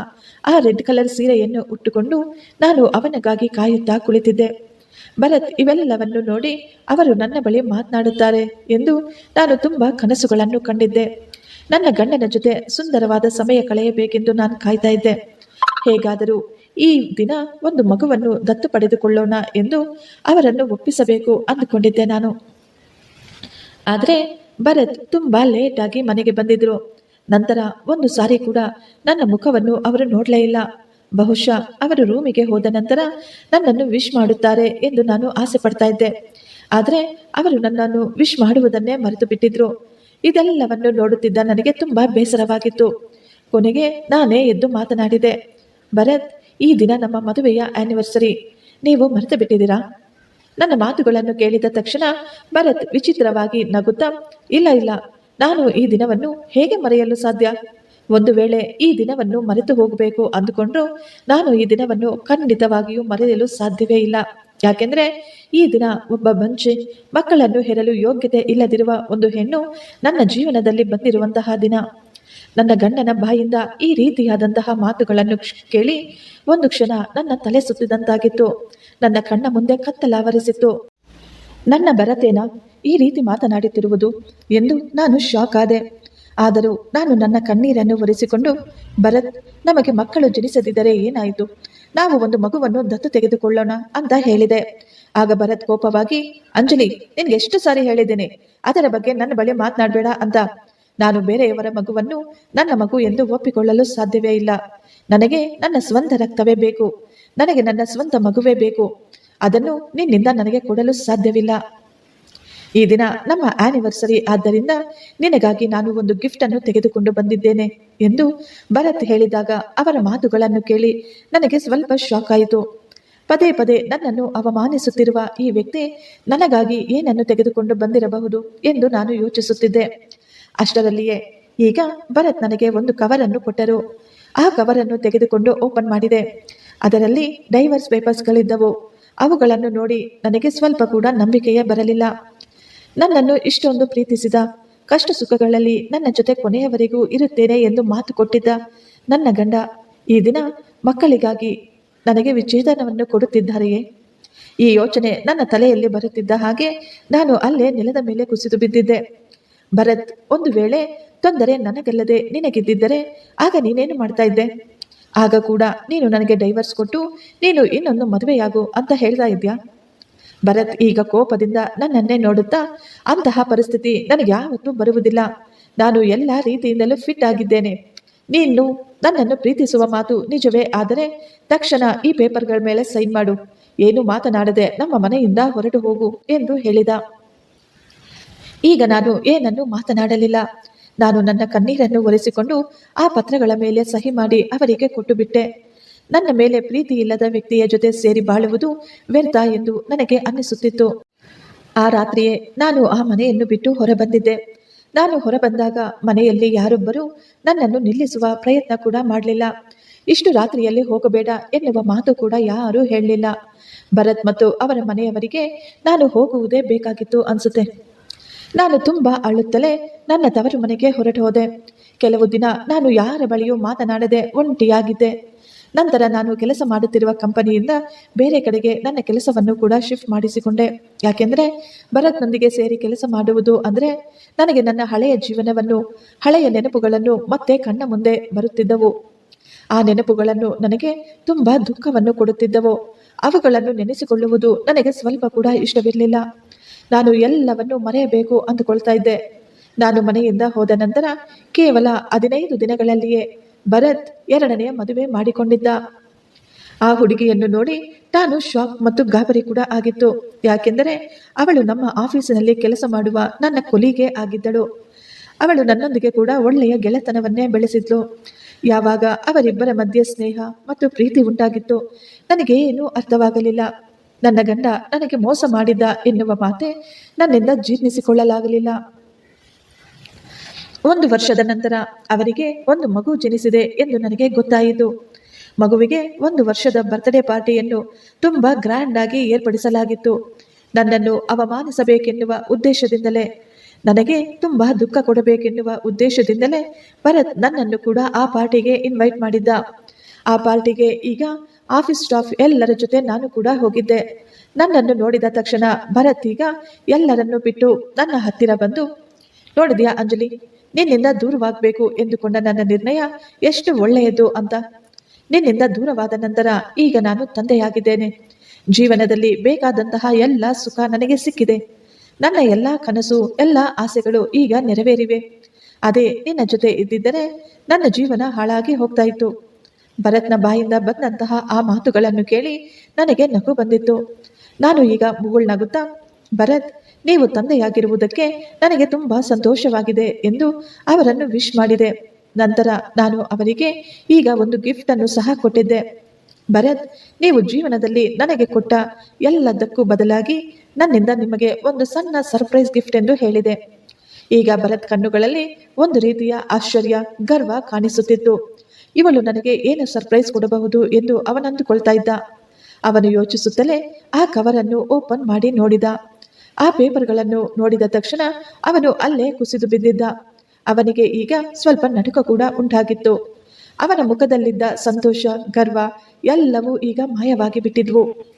ಆ ರೆಡ್ ಕಲರ್ ಸೀರೆಯನ್ನು ಉಟ್ಟುಕೊಂಡು ನಾನು ಅವನಿಗಾಗಿ ಕಾಯುತ್ತಾ ಕುಳಿತಿದ್ದೆ. ಭರತ್ ಇವೆಲ್ಲವನ್ನು ನೋಡಿ ಅವರು ನನ್ನ ಬಳಿ ಮಾತನಾಡುತ್ತಾರೆ ಎಂದು ನಾನು ತುಂಬಾ ಕನಸುಗಳನ್ನು ಕಂಡಿದ್ದೆ. ನನ್ನ ಗಂಡನ ಜೊತೆ ಸುಂದರವಾದ ಸಮಯ ಕಳೆಯಬೇಕೆಂದು ನಾನು ಕಾಯ್ತಾ ಇದ್ದೆ. ಹೇಗಾದರೂ ಈ ದಿನ ಒಂದು ಮಗುವನ್ನು ದತ್ತು ಪಡೆದುಕೊಳ್ಳೋಣ ಎಂದು ಅವರನ್ನು ಒಪ್ಪಿಸಬೇಕು ಅಂದುಕೊಂಡಿದ್ದೆ ನಾನು. ಆದರೆ ಭರತ್ ತುಂಬಾ ಲೇಟ್ ಆಗಿ ಮನೆಗೆ ಬಂದಿದ್ರು. ನಂತರ ಒಂದು ಸಾರಿ ಕೂಡ ನನ್ನ ಮುಖವನ್ನು ಅವರು ನೋಡಲೇ ಇಲ್ಲ. ಬಹುಶಃ ಅವರು ರೂಮಿಗೆ ಹೋದ ನಂತರ ನನ್ನನ್ನು ವಿಶ್ ಮಾಡುತ್ತಾರೆ ಎಂದು ನಾನು ಆಸೆ ಪಡ್ತಾ ಇದ್ದೆ. ಆದರೆ ಅವರು ನನ್ನನ್ನು ವಿಶ್ ಮಾಡುವುದನ್ನೇ ಮರೆತು ಬಿಟ್ಟಿದ್ರು ಇದೆಲ್ಲವನ್ನು ನೋಡುತ್ತಿದ್ದ ನನಗೆ ತುಂಬಾ ಬೇಸರವಾಗಿತ್ತು. ಕೊನೆಗೆ ನಾನೇ ಎದ್ದು ಮಾತನಾಡಿದೆ. ಭರತ್, ಈ ದಿನ ನಮ್ಮ ಮದುವೆಯ ಆನಿವರ್ಸರಿ ನೀವು ಮರೆತು ಬಿಟ್ಟಿದ್ದೀರಾ ನನ್ನ ಮಾತುಗಳನ್ನು ಕೇಳಿದ ತಕ್ಷಣ ಭರತ್ ವಿಚಿತ್ರವಾಗಿ ನಗುತ್ತಾ, ಇಲ್ಲ ಇಲ್ಲ, ನಾನು ಈ ದಿನವನ್ನು ಹೇಗೆ ಮರೆಯಲು ಸಾಧ್ಯ? ಒಂದು ವೇಳೆ ಈ ದಿನವನ್ನು ಮರೆತು ಹೋಗಬೇಕು ಅಂದುಕೊಂಡು ನಾನು ಈ ದಿನವನ್ನು ಖಂಡಿತವಾಗಿಯೂ ಮರೆಯಲು ಸಾಧ್ಯವೇ ಇಲ್ಲ. ಯಾಕೆಂದ್ರೆ ಈ ದಿನ ಒಬ್ಬ ಬಂಚಿ ಮಕ್ಕಳನ್ನು ಹೆರಲು ಯೋಗ್ಯತೆ ಇಲ್ಲದಿರುವ ಒಂದು ಹೆಣ್ಣು ನನ್ನ ಜೀವನದಲ್ಲಿ ಬಂದಿರುವಂತಹ ದಿನ. ನನ್ನ ಗಂಡನ ಬಾಯಿಂದ ಈ ರೀತಿಯಾದಂತಹ ಮಾತುಗಳನ್ನು ಕೇಳಿ ಒಂದು ಕ್ಷಣ ನನ್ನ ತಲೆ ಸುತ್ತಿದಂತಾಗಿತ್ತು. ನನ್ನ ಕಣ್ಣ ಮುಂದೆ ಕತ್ತಲಾವರಿಸಿತ್ತು ನನ್ನ ಭರತೇನ ಈ ರೀತಿ ಮಾತನಾಡುತ್ತಿರುವುದು ಎಂದು ನಾನು ಶಾಕ್ ಆದೆ. ಆದರೂ ನಾನು ನನ್ನ ಕಣ್ಣೀರನ್ನು ಒರೆಸಿಕೊಂಡು, ಭರತ್, ನಮಗೆ ಮಕ್ಕಳು ಜನಿಸದಿದ್ದರೆ ಏನಾಯಿತು? ನಾವು ಒಂದು ಮಗುವನ್ನು ದತ್ತು ತೆಗೆದುಕೊಳ್ಳೋಣ ಅಂತ ಹೇಳಿದೆ. ಆಗ ಭರತ್ ಕೋಪವಾಗಿ, ಅಂಜಲಿ, ನಿನ್ಗೆ ಎಷ್ಟು ಸಾರಿ ಹೇಳಿದ್ದೇನೆ. ಅದರ ಬಗ್ಗೆ ನನ್ನ ಬಳಿ ಮಾತನಾಡಬೇಡ ಅಂತ. ನಾನು ಬೇರೆಯವರ ಮಗುವನ್ನು ನನ್ನ ಮಗು ಎಂದು ಒಪ್ಪಿಕೊಳ್ಳಲು ಸಾಧ್ಯವೇ ಇಲ್ಲ. ನನಗೆ ನನ್ನ ಸ್ವಂತ ರಕ್ತವೇ ಬೇಕು. ನನಗೆ ನನ್ನ ಸ್ವಂತ ಮಗುವೇ ಬೇಕು. ಅದನ್ನು ನಿನ್ನಿಂದ ನನಗೆ ಕೊಡಲು ಸಾಧ್ಯವಿಲ್ಲ. ಈ ದಿನ ನಮ್ಮ ಆನಿವರ್ಸರಿ ಆದ್ದರಿಂದ ನಿನಗಾಗಿ ನಾನು ಒಂದು ಗಿಫ್ಟ್ ಅನ್ನು ತೆಗೆದುಕೊಂಡು ಬಂದಿದ್ದೇನೆ ಎಂದು ಭರತ್ ಹೇಳಿದಾಗ ಅವರ ಮಾತುಗಳನ್ನು ಕೇಳಿ ನನಗೆ ಸ್ವಲ್ಪ ಶಾಕ್ ಆಯಿತು. ಪದೇ ಪದೇ ನನ್ನನ್ನು ಅವಮಾನಿಸುತ್ತಿರುವ ಈ ವ್ಯಕ್ತಿ ನನಗಾಗಿ ಏನನ್ನು ತೆಗೆದುಕೊಂಡು ಬಂದಿರಬಹುದು ಎಂದು ನಾನು ಯೋಚಿಸುತ್ತಿದ್ದೆ. ಅಷ್ಟರಲ್ಲಿಯೇ ಈಗ ಭರತ್ ನನಗೆ ಒಂದು ಕವರನ್ನು ಕೊಟ್ಟರು. ಆ ಕವರನ್ನು ತೆಗೆದುಕೊಂಡು ಓಪನ್ ಮಾಡಿದೆ. ಅದರಲ್ಲಿ ಡೈವರ್ಸ್ ಪೇಪರ್ಸ್ಗಳಿದ್ದವು ಅವುಗಳನ್ನು ನೋಡಿ ನನಗೆ ಸ್ವಲ್ಪ ಕೂಡ ನಂಬಿಕೆಯೇ ಬರಲಿಲ್ಲ. ನನ್ನನ್ನು ಇಷ್ಟೊಂದು ಪ್ರೀತಿಸಿದ ಕಷ್ಟ ಸುಖಗಳಲ್ಲಿ ನನ್ನ ಜೊತೆ ಕೊನೆಯವರೆಗೂ ಇರುತ್ತೇನೆ ಎಂದು ಮಾತು ಕೊಟ್ಟಿದ್ದ ನನ್ನ ಗಂಡ, ಈ ದಿನ ಮಕ್ಕಳಿಗಾಗಿ ನನಗೆ ವಿಚ್ಛೇದನವನ್ನು ಕೊಡುತ್ತಿದ್ದಾರೆಯೇ? ಈ ಯೋಚನೆ ನನ್ನ ತಲೆಯಲ್ಲಿ ಬರುತ್ತಿದ್ದ ಹಾಗೆ ನಾನು ಅಲ್ಲೇ ನೆಲದ ಮೇಲೆ ಕುಸಿದು ಬಿದ್ದಿದ್ದೆ. ಭರತ್, ಒಂದು ವೇಳೆ ತೊಂದರೆ ನನಗಲ್ಲದೆ ನಿನಗಿದ್ದಿದ್ದರೆ ಆಗ ನೀನೇನು ಮಾಡ್ತಾ ಇದ್ದೆ? ಆಗ ಕೂಡ ನೀನು ನನಗೆ ಡೈವರ್ಸ್ ಕೊಟ್ಟು ನೀನು ಇನ್ನೊಂದು ಮದುವೆಯಾಗು ಅಂತ ಹೇಳ್ತಾ ಇದ್ಯಾ? ಭರತ್ ಈಗ ಕೋಪದಿಂದ ನನ್ನನ್ನೇ ನೋಡುತ್ತಾ, ಅಂತಹ ಪರಿಸ್ಥಿತಿ ನನಗೆ ಯಾವತ್ತೂ ಬರುವುದಿಲ್ಲ. ನಾನು ಎಲ್ಲ ರೀತಿಯಿಂದಲೂ ಫಿಟ್ ಆಗಿದ್ದೇನೆ. ನೀನು ನನ್ನನ್ನು ಪ್ರೀತಿಸುವ ಮಾತು ನಿಜವೇ? ಆದರೆ ತಕ್ಷಣ ಈ ಪೇಪರ್ಗಳ ಮೇಲೆ ಸೈನ್ ಮಾಡು. ಏನು ಮಾತನಾಡದೆ ನಮ್ಮ ಮನೆಯಿಂದ ಹೊರಟು ಹೋಗು ಎಂದು ಹೇಳಿದ. ಈಗ ನಾನು ಏನನ್ನು ಮಾತನಾಡಲಿಲ್ಲ. ನಾನು ನನ್ನ ಕಣ್ಣೀರನ್ನು ಒರೆಸಿಕೊಂಡು ಆ ಪತ್ರಗಳ ಮೇಲೆ ಸಹಿ ಮಾಡಿ ಅವರಿಗೆ ಕೊಟ್ಟು ಬಿಟ್ಟೆ ನನ್ನ ಮೇಲೆ ಪ್ರೀತಿ ಇಲ್ಲದ ವ್ಯಕ್ತಿಯ ಜೊತೆ ಸೇರಿ ಬಾಳುವುದು ವ್ಯರ್ಥ ಎಂದು ನನಗೆ ಅನ್ನಿಸುತ್ತಿತ್ತು. ಆ ರಾತ್ರಿಯೇ ನಾನು ಆ ಮನೆಯನ್ನು ಬಿಟ್ಟು ಹೊರಬಂದಿದ್ದೆ. ನಾನು ಹೊರಬಂದಾಗ ಮನೆಯಲ್ಲಿ ಯಾರೊಬ್ಬರೂ ನನ್ನನ್ನು ನಿಲ್ಲಿಸುವ ಪ್ರಯತ್ನ ಕೂಡ ಮಾಡಲಿಲ್ಲ. ಇಷ್ಟು ರಾತ್ರಿಯಲ್ಲಿ ಹೋಗಬೇಡ ಎನ್ನುವ ಮಾತು ಕೂಡ ಯಾರೂ ಹೇಳಲಿಲ್ಲ. ಭರತ್ ಮತ್ತು ಅವರ ಮನೆಯವರಿಗೆ ನಾನು ಹೋಗುವುದೇ ಬೇಕಾಗಿತ್ತು ಅನಿಸುತ್ತೆ. ನಾನು ತುಂಬ ಅಳುತ್ತಲೇ ನನ್ನ ತವರು ಮನೆಗೆ ಹೊರಟು ಹೋದೆ ಕೆಲವು ದಿನ ನಾನು ಯಾರ ಬಳಿಯೂ ಮಾತನಾಡದೆ ಒಂಟಿಯಾಗಿದ್ದೆ. ನಂತರ ನಾನು ಕೆಲಸ ಮಾಡುತ್ತಿರುವ ಕಂಪನಿಯಿಂದ ಬೇರೆ ಕಡೆಗೆ ನನ್ನ ಕೆಲಸವನ್ನು ಕೂಡ ಶಿಫ್ಟ್ ಮಾಡಿಸಿಕೊಂಡೆ. ಯಾಕೆಂದರೆ ಭರತ್ನೊಂದಿಗೆ ಸೇರಿ ಕೆಲಸ ಮಾಡುವುದು ಅಂದರೆ ನನಗೆ ನನ್ನ ಹಳೆಯ ಜೀವನವನ್ನು, ಹಳೆಯ ನೆನಪುಗಳನ್ನು ಮತ್ತೆ ಕಣ್ಣ ಮುಂದೆ ಬರುತ್ತಿದ್ದವು. ಆ ನೆನಪುಗಳನ್ನು ನನಗೆ ತುಂಬ ದುಃಖವನ್ನು ಕೊಡುತ್ತಿದ್ದವು. ಅವುಗಳನ್ನು ನೆನೆಸಿಕೊಳ್ಳುವುದು ನನಗೆ ಸ್ವಲ್ಪ ಕೂಡ ಇಷ್ಟವಿರಲಿಲ್ಲ. ನಾನು ಎಲ್ಲವನ್ನು ಮರೆಯಬೇಕು ಅಂದುಕೊಳ್ತಾ ಇದ್ದೆ. ನಾನು ಮನೆಯಿಂದ ಹೋದ ನಂತರ ಕೇವಲ ಹದಿನೈದು ದಿನಗಳಲ್ಲಿಯೇ ಭರತ್ ಎರಡನೆಯ ಮದುವೆ ಮಾಡಿಕೊಂಡಿದ್ದ. ಆ ಹುಡುಗಿಯನ್ನು ನೋಡಿ ನಾನು ಶಾಕ್ ಮತ್ತು ಗಾಬರಿ ಕೂಡ ಆಗಿತ್ತು. ಯಾಕೆಂದರೆ ಅವಳು ನಮ್ಮ ಆಫೀಸಿನಲ್ಲಿ ಕೆಲಸ ಮಾಡುವ ನನ್ನ ಕೊಲಿಗೆ ಆಗಿದ್ದಳು. ಅವಳು ನನ್ನೊಂದಿಗೆ ಕೂಡ ಒಳ್ಳೆಯ ಗೆಳೆತನವನ್ನೇ ಬೆಳೆಸಿದ್ಲು. ಯಾವಾಗ ಅವರಿಬ್ಬರ ಮಧ್ಯೆ ಸ್ನೇಹ ಮತ್ತು ಪ್ರೀತಿ ಉಂಟಾಗಿತ್ತು. ನನಗೆ ಏನೂ ಅರ್ಥವಾಗಲಿಲ್ಲ. ನನ್ನ ಗಂಡ ನನಗೆ ಮೋಸ ಮಾಡಿದ್ದ ಎನ್ನುವ ಮಾತೆ ನನ್ನಿಂದ ಜೀರ್ಣಿಸಿಕೊಳ್ಳಲಾಗಲಿಲ್ಲ. ಒಂದು ವರ್ಷದ ನಂತರ ಅವರಿಗೆ ಒಂದು ಮಗು ಜನಿಸಿದೆ ಎಂದು ನನಗೆ ಗೊತ್ತಾಯಿತು. ಮಗುವಿಗೆ ಒಂದು ವರ್ಷದ ಬರ್ತ್ಡೇ ಪಾರ್ಟಿಯನ್ನು ತುಂಬ ಗ್ರ್ಯಾಂಡ್ ಆಗಿ ಏರ್ಪಡಿಸಲಾಗಿತ್ತು. ನನ್ನನ್ನು ಅವಮಾನಿಸಬೇಕೆನ್ನುವ ಉದ್ದೇಶದಿಂದಲೇ, ನನಗೆ ತುಂಬ ದುಃಖ ಕೊಡಬೇಕೆನ್ನುವ ಉದ್ದೇಶದಿಂದಲೇ ಭರತ್ ನನ್ನನ್ನು ಕೂಡ ಆ ಪಾರ್ಟಿಗೆ ಇನ್ವೈಟ್ ಮಾಡಿದ್ದ. ಆ ಪಾರ್ಟಿಗೆ ಈಗ ಆಫೀಸ್ ಸ್ಟಾಫ್ ಎಲ್ಲರ ಜೊತೆ ನಾನು ಕೂಡ ಹೋಗಿದ್ದೆ. ನನ್ನನ್ನು ನೋಡಿದ ತಕ್ಷಣ ಭರತ್ ಈಗ ಎಲ್ಲರನ್ನು ಬಿಟ್ಟು ನನ್ನ ಹತ್ತಿರ ಬಂದು ನೋಡಿದ್ಯಾ ಅಂಜಲಿ? ನಿನ್ನಿಂದ ದೂರವಾಗಬೇಕು ಎಂದುಕೊಂಡ ನನ್ನ ನಿರ್ಣಯ ಎಷ್ಟು ಒಳ್ಳೆಯದು ಅಂತ? ನಿನ್ನಿಂದ ದೂರವಾದ ನಂತರ ಈಗ ನಾನು ತಂದೆಯಾಗಿದ್ದೇನೆ. ಜೀವನದಲ್ಲಿ ಬೇಕಾದಂತಹ ಎಲ್ಲ ಸುಖ ನನಗೆ ಸಿಕ್ಕಿದೆ. ನನ್ನ ಎಲ್ಲ ಕನಸು, ಎಲ್ಲ ಆಸೆಗಳು ಈಗ ನೆರವೇರಿವೆ. ಅದೇ, ನಿನ್ನ ಜೊತೆ ಇದ್ದಿದ್ದರೆ ನನ್ನ ಜೀವನ ಹಾಳಾಗಿ ಹೋಗ್ತಾ ಇತ್ತು ಭರತ್ನ ಬಾಯಿಂದ ಬಂದಂತಹ ಆ ಮಾತುಗಳನ್ನು ಕೇಳಿ ನನಗೆ ನಗು ಬಂದಿತ್ತು. ನಾನು ಈಗ ಮುಗುಳ್ನಗುತ್ತಾ, ಭರತ್ ನೀವು ತಂದೆಯಾಗಿರುವುದಕ್ಕೆ ನನಗೆ ತುಂಬಾ ಸಂತೋಷವಾಗಿದೆ ಎಂದು ಅವರನ್ನು ವಿಶ್ ಮಾಡಿದೆ. ನಂತರ ನಾನು ಅವರಿಗೆ ಈಗ ಒಂದು ಗಿಫ್ಟ್ ಅನ್ನು ಸಹ ಕೊಟ್ಟಿದ್ದೆ. ಭರತ್, ನೀವು ಜೀವನದಲ್ಲಿ ನನಗೆ ಕೊಟ್ಟ ಎಲ್ಲದಕ್ಕೂ ಬದಲಾಗಿ ನನ್ನಿಂದ ನಿಮಗೆ ಒಂದು ಸಣ್ಣ ಸರ್ಪ್ರೈಸ್ ಗಿಫ್ಟ್ ಎಂದು ಹೇಳಿದೆ. ಈಗ ಭರತ್ ಕಣ್ಣುಗಳಲ್ಲಿ ಒಂದು ರೀತಿಯ ಆಶ್ಚರ್ಯ, ಗರ್ವ ಕಾಣಿಸುತ್ತಿತ್ತು. ಇವಳು ನನಗೆ ಏನು ಸರ್ಪ್ರೈಸ್ ಕೊಡಬಹುದು ಎಂದು ಅವನಂದುಕೊಳ್ತಾ ಇದ್ದ. ಅವನು ಯೋಚಿಸುತ್ತಲೇ ಆ ಕವರನ್ನು ಓಪನ್ ಮಾಡಿ ನೋಡಿದ. ಆ ಪೇಪರ್ಗಳನ್ನು ನೋಡಿದ ತಕ್ಷಣ ಅವನು ಅಲ್ಲೇ ಕುಸಿದು ಬಿದ್ದಿದ್ದ. ಅವನಿಗೆ ಈಗ ಸ್ವಲ್ಪ ನಡುಕ ಕೂಡ ಉಂಟಾಗಿತ್ತು. ಅವನ ಮುಖದಲ್ಲಿದ್ದ ಸಂತೋಷ, ಗರ್ವ ಎಲ್ಲವೂ ಈಗ ಮಾಯವಾಗಿ ಬಿಟ್ಟಿದ್ವು.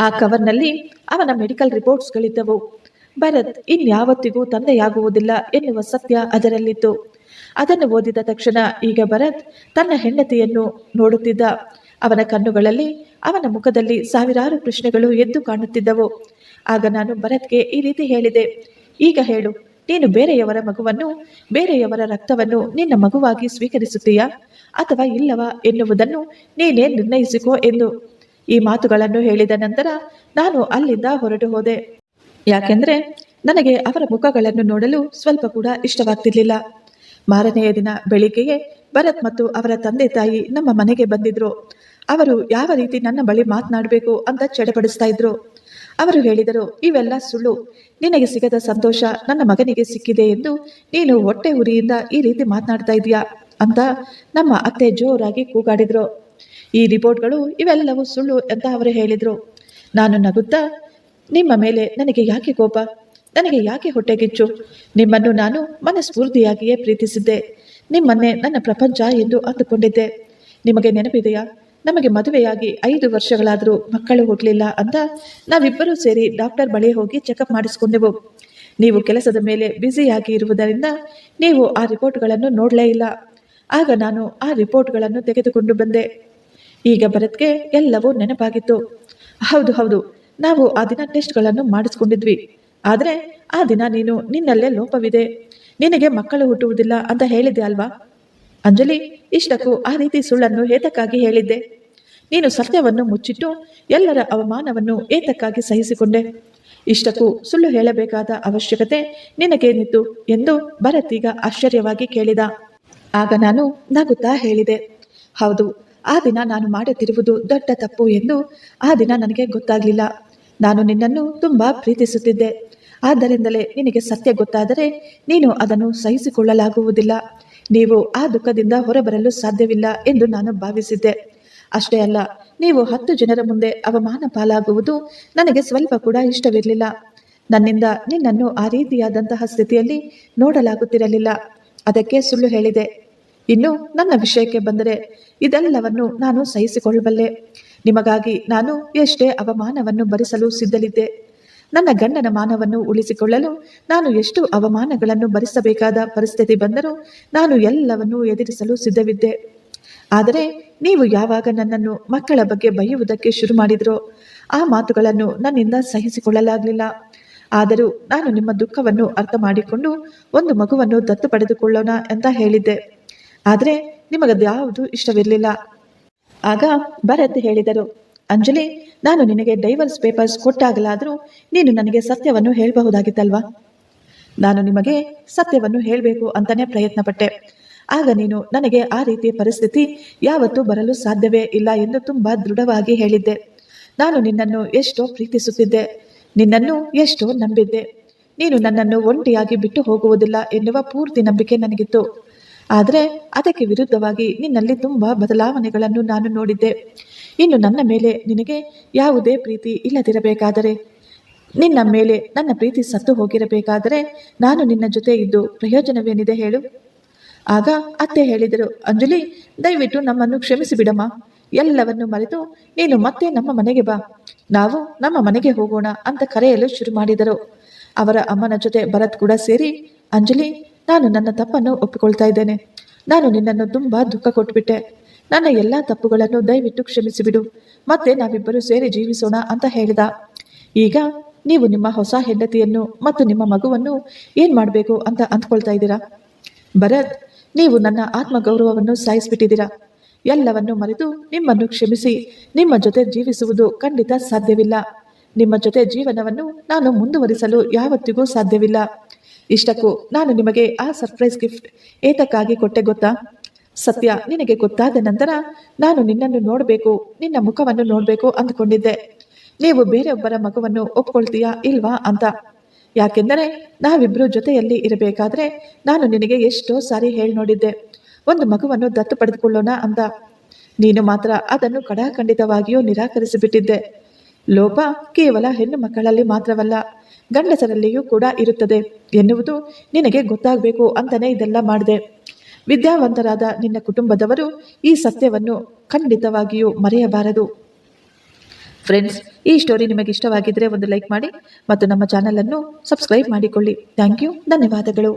ಆ ಕವರ್ನಲ್ಲಿ ಅವನ ಮೆಡಿಕಲ್ ರಿಪೋರ್ಟ್ಸ್ಗಳಿದ್ದವು. ಭರತ್ ಇನ್ಯಾವತ್ತಿಗೂ ತಂದೆಯಾಗುವುದಿಲ್ಲ ಎನ್ನುವ ಸತ್ಯ ಅದರಲ್ಲಿತ್ತು. ಅದನ್ನು ಓದಿದ ತಕ್ಷಣ ಈಗ ಭರತ್ ತನ್ನ ಹೆಂಡತಿಯನ್ನು ನೋಡುತ್ತಿದ್ದ. ಅವನ ಕಣ್ಣುಗಳಲ್ಲಿ ಅವನ ಮುಖದಲ್ಲಿ ಸಾವಿರಾರು ಪ್ರಶ್ನೆಗಳು ಎದ್ದು ಕಾಣುತ್ತಿದ್ದವು. ಆಗ ನಾನು ಭರತ್ಗೆ ಈ ರೀತಿ ಹೇಳಿದೆ, ಈಗ ಹೇಳು, ನೀನು ಬೇರೆಯವರ ಮಗುವನ್ನು, ಬೇರೆಯವರ ರಕ್ತವನ್ನು ನಿನ್ನ ಮಗುವಾಗಿ ಸ್ವೀಕರಿಸುತ್ತೀಯಾ ಅಥವಾ ಇಲ್ಲವಾ ಎನ್ನುವುದನ್ನು ನೀನೇ ನಿರ್ಣಯಿಸಿಕೋ ಎಂದು ಈ ಮಾತುಗಳನ್ನು ಹೇಳಿದ ನಂತರ ನಾನು ಅಲ್ಲಿಂದ ಹೊರಟು ಹೋದೆ. ಯಾಕೆಂದ್ರೆ ನನಗೆ ಅವರ ಮುಖಗಳನ್ನು ನೋಡಲು ಸ್ವಲ್ಪ ಕೂಡ ಇಷ್ಟವಾಗ್ತಿರ್ಲಿಲ್ಲ. ಮಾರನೆಯ ದಿನ ಬೆಳಿಗ್ಗೆಯೇ ಭರತ್ ಮತ್ತು ಅವರ ತಂದೆ ತಾಯಿ ನಮ್ಮ ಮನೆಗೆ ಬಂದಿದ್ರು. ಅವರು ಯಾವ ರೀತಿ ನನ್ನ ಬಳಿ ಮಾತನಾಡಬೇಕು ಅಂತ ಚಡಪಡಿಸ್ತಾ ಇದ್ರು. ಅವರು ಹೇಳಿದರು, ಇವೆಲ್ಲ ಸುಳ್ಳು. ನಿನಗೆ ಸಿಗದ ಸಂತೋಷ ನನ್ನ ಮಗನಿಗೆ ಸಿಕ್ಕಿದೆ ಎಂದು ನೀನು ಹೊಟ್ಟೆ ಉರಿಯಿಂದ ಈ ರೀತಿ ಮಾತನಾಡ್ತಾ ಇದೀಯಾ ಅಂತ ನಮ್ಮ ಅತ್ತೆ ಜೋರಾಗಿ ಕೂಗಾಡಿದ್ರು. ಈ ರಿಪೋರ್ಟ್ಗಳು ಇವೆಲ್ಲವೂ ಸುಳ್ಳು ಅಂತ ಅವರು ಹೇಳಿದ್ರು. ನಾನು ನಗುತ್ತಾ, ನಿಮ್ಮ ಮೇಲೆ ನನಗೆ ಯಾಕೆ ಕೋಪ? ನನಗೆ ಯಾಕೆ ಹೊಟ್ಟೆಗಿಚ್ಚು ನಿಮ್ಮನ್ನು ನಾನು ಮನಸ್ಫೂರ್ತಿಯಾಗಿಯೇ ಪ್ರೀತಿಸಿದ್ದೆ. ನಿಮ್ಮನ್ನೇ ನನ್ನ ಪ್ರಪಂಚ ಎಂದು ಅಂದುಕೊಂಡಿದ್ದೆ. ನಿಮಗೆ ನೆನಪಿದೆಯಾ? ನಮಗೆ ಮದುವೆಯಾಗಿ ಐದು ವರ್ಷಗಳಾದರೂ ಮಕ್ಕಳು ಹುಟ್ಟಲಿಲ್ಲ ಅಂತ ನಾವಿಬ್ಬರೂ ಸೇರಿ ಡಾಕ್ಟರ್ ಬಳಿ ಹೋಗಿ ಚೆಕಪ್ ಮಾಡಿಸ್ಕೊಂಡೆವು. ನೀವು ಕೆಲಸದ ಮೇಲೆ ಬ್ಯುಸಿಯಾಗಿ ಇರುವುದರಿಂದ ನೀವು ಆ ರಿಪೋರ್ಟ್ಗಳನ್ನು ನೋಡಲೇ ಇಲ್ಲ. ಆಗ ನಾನು ಆ ರಿಪೋರ್ಟ್ಗಳನ್ನು ತೆಗೆದುಕೊಂಡು ಬಂದೆ. ಈಗ ಭರತ್ಗೆ ಎಲ್ಲವೂ ನೆನಪಾಗಿತ್ತು. ಹೌದು ಹೌದು, ನಾವು ಆ ದಿನ ಟೆಸ್ಟ್ಗಳನ್ನು ಮಾಡಿಸ್ಕೊಂಡಿದ್ವಿ. ಆದರೆ ಆ ದಿನ ನೀನು ನಿನ್ನಲ್ಲೇ ಲೋಪವಿದೆ. ನಿನಗೆ ಮಕ್ಕಳು ಹುಟ್ಟುವುದಿಲ್ಲ ಅಂತ ಹೇಳಿದ್ದೆ ಅಲ್ವಾ? ಅಂಜಲಿ, ಇಷ್ಟಕ್ಕೂ ಆ ರೀತಿ ಸುಳ್ಳನ್ನು ಏತಕ್ಕಾಗಿ ಹೇಳಿದ್ದೆ? ನೀನು ಸತ್ಯವನ್ನು ಮುಚ್ಚಿಟ್ಟು ಎಲ್ಲರ ಅವಮಾನವನ್ನು ಏತಕ್ಕಾಗಿ ಸಹಿಸಿಕೊಂಡೆ? ಇಷ್ಟಕ್ಕೂ ಸುಳ್ಳು ಹೇಳಬೇಕಾದ ಅವಶ್ಯಕತೆ ನಿನಗೇನಿತ್ತು ಎಂದು ಭರತೀಗ ಆಶ್ಚರ್ಯವಾಗಿ ಕೇಳಿದ. ಆಗ ನಾನು ನಗುತ್ತಾ ಹೇಳಿದೆ, ಹೌದು, ಆ ದಿನ ನಾನು ಮಾಡುತ್ತಿರುವುದು ದೊಡ್ಡ ತಪ್ಪು ಎಂದು ಆ ದಿನ ನನಗೆ ಗೊತ್ತಾಗಲಿಲ್ಲ. ನಾನು ನಿನ್ನನ್ನು ತುಂಬ ಪ್ರೀತಿಸುತ್ತಿದ್ದೆ. ಆದ್ದರಿಂದಲೇ ನಿನಗೆ ಸತ್ಯ ಗೊತ್ತಾದರೆ ನೀನು ಅದನ್ನು ಸಹಿಸಿಕೊಳ್ಳಲಾಗುವುದಿಲ್ಲ. ನೀವು ಆ ದುಃಖದಿಂದ ಹೊರಬರಲು ಸಾಧ್ಯವಿಲ್ಲ ಎಂದು ನಾನು ಭಾವಿಸಿದ್ದೆ. ಅಷ್ಟೇ ಅಲ್ಲ, ನೀವು ಹತ್ತು ಜನರ ಮುಂದೆ ಅವಮಾನ ಪಾಲಾಗುವುದು ನನಗೆ ಸ್ವಲ್ಪ ಕೂಡ ಇಷ್ಟವಿರಲಿಲ್ಲ. ನನ್ನಿಂದ ನಿನ್ನನ್ನು ಆ ರೀತಿಯಾದಂತಹ ಸ್ಥಿತಿಯಲ್ಲಿ ನೋಡಲಾಗುತ್ತಿರಲಿಲ್ಲ. ಅದಕ್ಕೆ ಸುಳ್ಳು ಹೇಳಿದೆ. ಇನ್ನು ನನ್ನ ವಿಷಯಕ್ಕೆ ಬಂದರೆ ಇದೆಲ್ಲವನ್ನು ನಾನು ಸಹಿಸಿಕೊಳ್ಳಬಲ್ಲೆ. ನಿಮಗಾಗಿ ನಾನು ಎಷ್ಟೇ ಅವಮಾನವನ್ನು ಭರಿಸಲು ಸಿದ್ಧಲಿದ್ದೆ. ನನ್ನ ಗಂಡನ ಮಾನವನ್ನು ಉಳಿಸಿಕೊಳ್ಳಲು ನಾನು ಎಷ್ಟು ಅವಮಾನಗಳನ್ನು ಭರಿಸಬೇಕಾದ ಪರಿಸ್ಥಿತಿ ಬಂದರೂ ನಾನು ಎಲ್ಲವನ್ನೂ ಎದುರಿಸಲು ಸಿದ್ಧವಿದ್ದೆ. ಆದರೆ ನೀವು ಯಾವಾಗ ನನ್ನನ್ನು ಮಕ್ಕಳ ಬಗ್ಗೆ ಬಯ್ಯುವುದಕ್ಕೆ ಶುರು ಮಾಡಿದ್ರೋ, ಆ ಮಾತುಗಳನ್ನು ನನ್ನಿಂದ ಸಹಿಸಿಕೊಳ್ಳಲಾಗಲಿಲ್ಲ. ಆದರೂ ನಾನು ನಿಮ್ಮ ದುಃಖವನ್ನು ಅರ್ಥ ಮಾಡಿಕೊಂಡು ಒಂದು ಮಗುವನ್ನು ದತ್ತು ಪಡೆದುಕೊಳ್ಳೋಣ ಅಂತ ಹೇಳಿದ್ದೆ. ಆದರೆ ನಿಮಗದ್ಯಾವುದು ಇಷ್ಟವಿರಲಿಲ್ಲ. ಆಗ ಭರತ್ ಹೇಳಿದರು ಅಂಜಲಿ, ನಾನು ನಿನಗೆ ಡೈವರ್ಸ್ ಪೇಪರ್ಸ್ ಕೊಟ್ಟಾಗಲಾದರೂ ನೀನು ನನಗೆ ಸತ್ಯವನ್ನು ಹೇಳಬಹುದಾಗಿತ್ತಲ್ವಾ? ನಾನು ನಿಮಗೆ ಸತ್ಯವನ್ನು ಹೇಳಬೇಕು ಅಂತಲೇ ಪ್ರಯತ್ನ ಪಟ್ಟೆ ಆಗ ನೀನು ನನಗೆ ಆ ರೀತಿಯ ಪರಿಸ್ಥಿತಿ ಯಾವತ್ತೂ ಬರಲು ಸಾಧ್ಯವೇ ಇಲ್ಲ ಎಂದು ತುಂಬ ದೃಢವಾಗಿ ಹೇಳಿದ್ದೆ. ನಾನು ನಿನ್ನನ್ನು ಎಷ್ಟೋ ಪ್ರೀತಿಸುತ್ತಿದ್ದೆ, ನಿನ್ನನ್ನು ಎಷ್ಟೋ ನಂಬಿದ್ದೆ. ನೀನು ನನ್ನನ್ನು ಒಂಟಿಯಾಗಿ ಬಿಟ್ಟು ಹೋಗುವುದಿಲ್ಲ ಎನ್ನುವ ಪೂರ್ತಿ ನಂಬಿಕೆ ನನಗಿತ್ತು. ಆದರೆ ಅದಕ್ಕೆ ವಿರುದ್ಧವಾಗಿ ನಿನ್ನಲ್ಲಿ ತುಂಬ ಬದಲಾವಣೆಗಳನ್ನು ನಾನು ನೋಡಿದ್ದೆ. ಇನ್ನು ನನ್ನ ಮೇಲೆ ನಿನಗೆ ಯಾವುದೇ ಪ್ರೀತಿ ಇಲ್ಲದಿರಬೇಕಾದರೆ, ನಿನ್ನ ಮೇಲೆ ನನ್ನ ಪ್ರೀತಿ ಸತ್ತು ಹೋಗಿರಬೇಕಾದರೆ ನಾನು ನಿನ್ನ ಜೊತೆ ಇದ್ದು ಪ್ರಯೋಜನವೇನಿದೆ ಹೇಳು. ಆಗ ಅತ್ತೆ ಹೇಳಿದರು, ಅಂಜಲಿ, ದಯವಿಟ್ಟು ನಮ್ಮನ್ನು ಕ್ಷಮಿಸಿ ಬಿಡಮ್ಮ ಎಲ್ಲವನ್ನು ಮರೆತು ನೀನು ಮತ್ತೆ ನಮ್ಮ ಮನೆಗೆ ಬಾ. ನಾವು ನಮ್ಮ ಮನೆಗೆ ಹೋಗೋಣ ಅಂತ ಕರೆಯಲು ಶುರು ಮಾಡಿದರು. ಅವರ ಅಮ್ಮನ ಜೊತೆ ಭರತ್ ಕೂಡ ಸೇರಿ, ಅಂಜಲಿ, ನಾನು ನನ್ನ ತಪ್ಪನ್ನು ಒಪ್ಪಿಕೊಳ್ತಾ ಇದ್ದೇನೆ. ನಾನು ನಿನ್ನನ್ನು ತುಂಬಾ ದುಃಖ ಕೊಟ್ಬಿಟ್ಟೆ. ನನ್ನ ಎಲ್ಲ ತಪ್ಪುಗಳನ್ನು ದಯವಿಟ್ಟು ಕ್ಷಮಿಸಿಬಿಡು. ಮತ್ತೆ ನಾವಿಬ್ಬರು ಸೇರಿ ಜೀವಿಸೋಣ ಅಂತ ಹೇಳಿದ. ಈಗ ನೀವು ನಿಮ್ಮ ಹೊಸ ಹೆಂಡತಿಯನ್ನು ಮತ್ತು ನಿಮ್ಮ ಮಗುವನ್ನು ಏನ್ ಮಾಡಬೇಕು ಅಂತ ಅಂದ್ಕೊಳ್ತಾ ಇದ್ದೀರಾ? ಭರತ್, ನೀವು ನನ್ನ ಆತ್ಮಗೌರವವನ್ನು ಸಾಯಿಸಿಬಿಟ್ಟಿದ್ದೀರಾ? ಎಲ್ಲವನ್ನು ಮರೆತು ನಿಮ್ಮನ್ನು ಕ್ಷಮಿಸಿ, ನಿಮ್ಮ ಜೊತೆ ಜೀವಿಸುವುದು ಖಂಡಿತ ಸಾಧ್ಯವಿಲ್ಲ. ನಿಮ್ಮ ಜೊತೆ ಜೀವನವನ್ನು ನಾನು ಮುಂದುವರಿಸಲು ಯಾವತ್ತಿಗೂ ಸಾಧ್ಯವಿಲ್ಲ. ಇಷ್ಟಕ್ಕೂ ನಾನು ನಿಮಗೆ ಆ ಸರ್ಪ್ರೈಸ್ ಗಿಫ್ಟ್ ಏತಕ್ಕಾಗಿ ಕೊಟ್ಟೆ ಗೊತ್ತಾ? ಸತ್ಯ, ನಿನಗೆ ಗೊತ್ತಾದ ನಂತರ ನಾನು ನಿನ್ನನ್ನು ನೋಡಬೇಕು, ನಿನ್ನ ಮುಖವನ್ನು ನೋಡಬೇಕು ಅಂದ್ಕೊಂಡಿದ್ದೆ. ನೀವು ಬೇರೆಯೊಬ್ಬರ ಮಗುವನ್ನು ಒಪ್ಕೊಳ್ತೀಯಾ ಇಲ್ವಾ ಅಂತ. ಯಾಕೆಂದರೆ ನಾವಿಬ್ಬರು ಜೊತೆಯಲ್ಲಿ ಇರಬೇಕಾದ್ರೆ ನಾನು ನಿನಗೆ ಎಷ್ಟೋ ಸಾರಿ ಹೇಳಿ ನೋಡಿದ್ದೆ ಒಂದು ಮಗುವನ್ನು ದತ್ತು ಪಡೆದುಕೊಳ್ಳೋಣ ಅಂತ. ನೀನು ಮಾತ್ರ ಅದನ್ನು ಕಡಾಖಂಡಿತವಾಗಿಯೂ ನಿರಾಕರಿಸಿಬಿಟ್ಟಿದ್ದೆ. ಲೋಪ ಕೇವಲ ಹೆಣ್ಣು ಮಕ್ಕಳಲ್ಲಿ ಮಾತ್ರವಲ್ಲ, ಗಂಡಸರಲ್ಲಿಯೂ ಕೂಡ ಇರುತ್ತದೆ. ಎನ್ನುವುದು ನಿನಗೆ ಗೊತ್ತಾಗಬೇಕು ಅಂತಲೇ ಇದೆಲ್ಲ ಮಾಡಿದೆ. ವಿದ್ಯಾವಂತರಾದ ನಿನ್ನ ಕುಟುಂಬದವರು ಈ ಸತ್ಯವನ್ನು ಖಂಡಿತವಾಗಿಯೂ ಮರೆಯಬಾರದು. ಫ್ರೆಂಡ್ಸ್ ಈ ಸ್ಟೋರಿ ನಿಮಗೆ ಇಷ್ಟವಾಗಿದ್ದರೆ ಒಂದು ಲೈಕ್ ಮಾಡಿ ಮತ್ತು ನಮ್ಮ ಚಾನಲನ್ನು ಸಬ್ಸ್ಕ್ರೈಬ್ ಮಾಡಿಕೊಳ್ಳಿ. ಥ್ಯಾಂಕ್ ಯು ಧನ್ಯವಾದಗಳು.